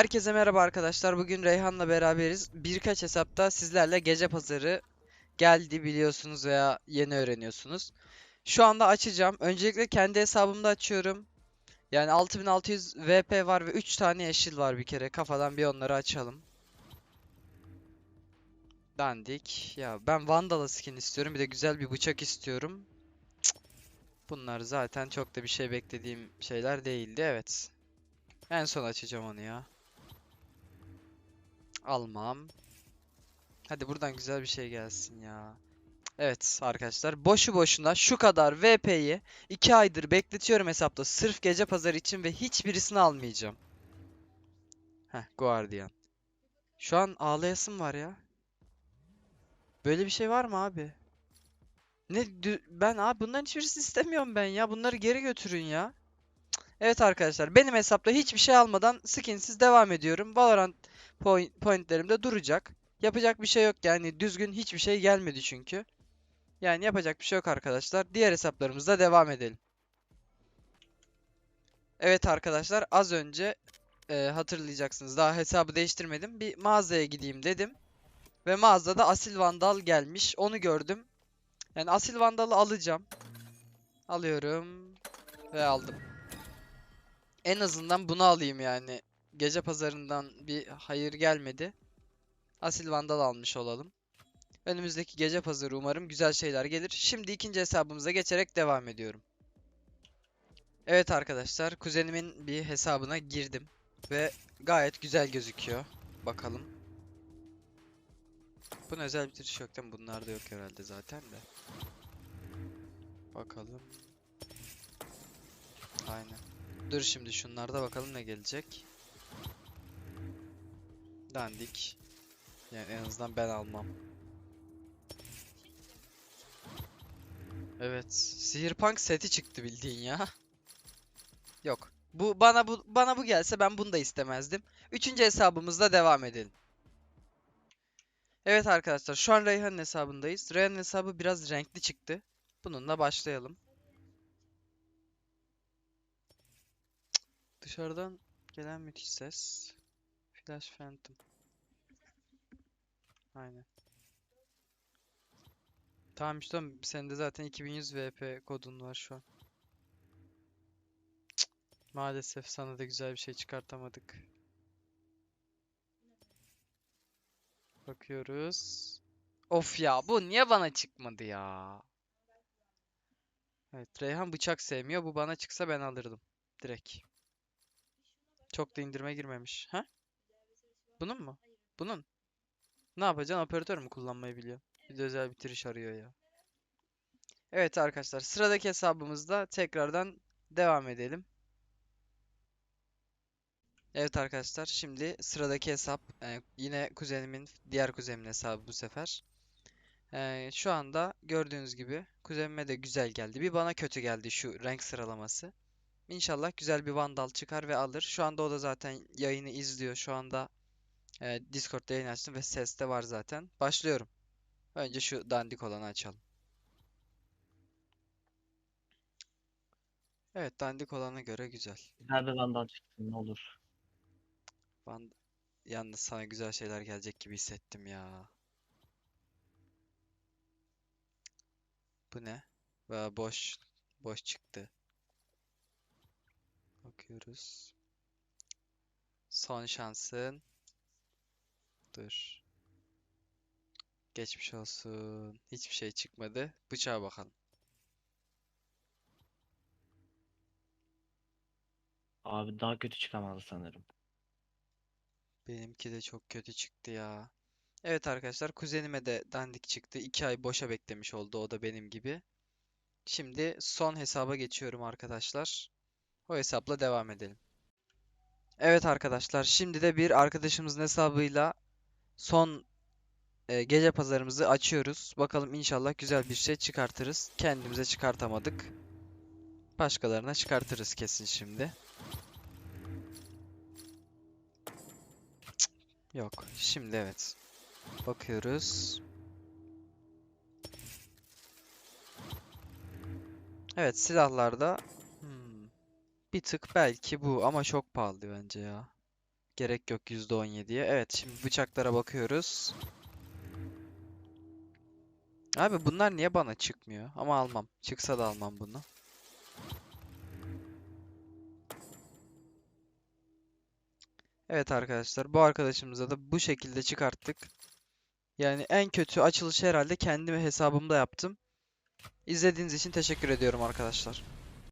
Herkese merhaba arkadaşlar. Bugün Reyhan'la beraberiz. Birkaç hesapta sizlerle gece pazarı geldi biliyorsunuz veya yeni öğreniyorsunuz. Şu anda açacağım. Öncelikle kendi hesabımda açıyorum. Yani 6600 VP var ve 3 tane yeşil var bir kere. Kafadan bir onları açalım. Dandik. Ya ben Vandala skin istiyorum. Bir de güzel bir bıçak istiyorum. Bunlar zaten çok da bir şey beklediğim şeyler değildi. Evet. En son açacağım onu ya. Almam. Hadi buradan güzel bir şey gelsin ya. Evet arkadaşlar boşu boşuna şu kadar VP'yi 2 aydır bekletiyorum hesapta sırf gece pazarı için ve hiçbirisini almayacağım. Heh Guardian. Şu an ağlayasım var ya. Böyle bir şey var mı abi? Ne ben abi bunların hiçbirisini istemiyorum ben ya. Bunları geri götürün ya. Evet arkadaşlar benim hesapta hiçbir şey almadan skinsiz devam ediyorum. Valorant point, pointlerimde duracak. Yapacak bir şey yok yani düzgün hiçbir şey gelmedi çünkü. Yani yapacak bir şey yok arkadaşlar. Diğer hesaplarımızda devam edelim. Evet arkadaşlar az önce e, hatırlayacaksınız daha hesabı değiştirmedim. Bir mağazaya gideyim dedim. Ve mağazada Asil Vandal gelmiş. Onu gördüm. Yani Asil Vandal'ı alacağım. Alıyorum. Ve aldım. En azından bunu alayım yani. Gece pazarından bir hayır gelmedi. Asil Vandal almış olalım. Önümüzdeki gece pazarı umarım güzel şeyler gelir. Şimdi ikinci hesabımıza geçerek devam ediyorum. Evet arkadaşlar, kuzenimin bir hesabına girdim ve gayet güzel gözüküyor. Bakalım. Buna özel tür yok değil mi? Bunlarda yok herhalde zaten de. Bakalım. Aynen. Dur şimdi şunlarda bakalım ne gelecek. Dandik. Yani en azından ben almam. Evet. Sihirpunk seti çıktı bildiğin ya. Yok. Bu bana bu bana bu gelse ben bunu da istemezdim. Üçüncü hesabımızla devam edelim. Evet arkadaşlar şu an Reyhan'ın hesabındayız. Reyhan'ın hesabı biraz renkli çıktı. Bununla başlayalım. Dışarıdan gelen müthiş ses. Flash Phantom. Aynen. Tamam işte sende zaten 2100 VP kodun var şu an. Cık, Maalesef sana da güzel bir şey çıkartamadık. Bakıyoruz. Of ya bu niye bana çıkmadı ya? Evet Reyhan bıçak sevmiyor. Bu bana çıksa ben alırdım. Direkt. Çok da indirime girmemiş. Ha? Bunun mu? Bunun. Ne yapacaksın? Operatör mü kullanmayı biliyor? Bir de özel bitiriş arıyor ya. Evet arkadaşlar sıradaki hesabımızda tekrardan devam edelim. Evet arkadaşlar şimdi sıradaki hesap e, yine kuzenimin diğer kuzenimin hesabı bu sefer. E, şu anda gördüğünüz gibi kuzenime de güzel geldi. Bir bana kötü geldi şu renk sıralaması. İnşallah güzel bir vandal çıkar ve alır. Şu anda o da zaten yayını izliyor. Şu anda e, Discord'da yayın açtım ve ses de var zaten. Başlıyorum. Önce şu dandik olanı açalım. Evet dandik olana göre güzel. Güzel bir vandal çıktı ne olur. Van... Yalnız sana güzel şeyler gelecek gibi hissettim ya. Bu ne? Ve boş boş çıktı. Bakıyoruz. Son şansın. Dur. Geçmiş olsun. Hiçbir şey çıkmadı. Bıçağa bakalım. Abi daha kötü çıkamazdı sanırım. Benimki de çok kötü çıktı ya. Evet arkadaşlar kuzenime de dandik çıktı. 2 ay boşa beklemiş oldu o da benim gibi. Şimdi son hesaba geçiyorum arkadaşlar. O hesapla devam edelim. Evet arkadaşlar şimdi de bir arkadaşımızın hesabıyla son e, gece pazarımızı açıyoruz. Bakalım inşallah güzel bir şey çıkartırız. Kendimize çıkartamadık. Başkalarına çıkartırız kesin şimdi. Cık, Yok. Şimdi evet. Bakıyoruz. Evet silahlarda bir tık belki bu ama çok pahalı bence ya. Gerek yok %17'ye. Evet şimdi bıçaklara bakıyoruz. Abi bunlar niye bana çıkmıyor? Ama almam. Çıksa da almam bunu. Evet arkadaşlar bu arkadaşımıza da bu şekilde çıkarttık. Yani en kötü açılışı herhalde kendi hesabımda yaptım. İzlediğiniz için teşekkür ediyorum arkadaşlar.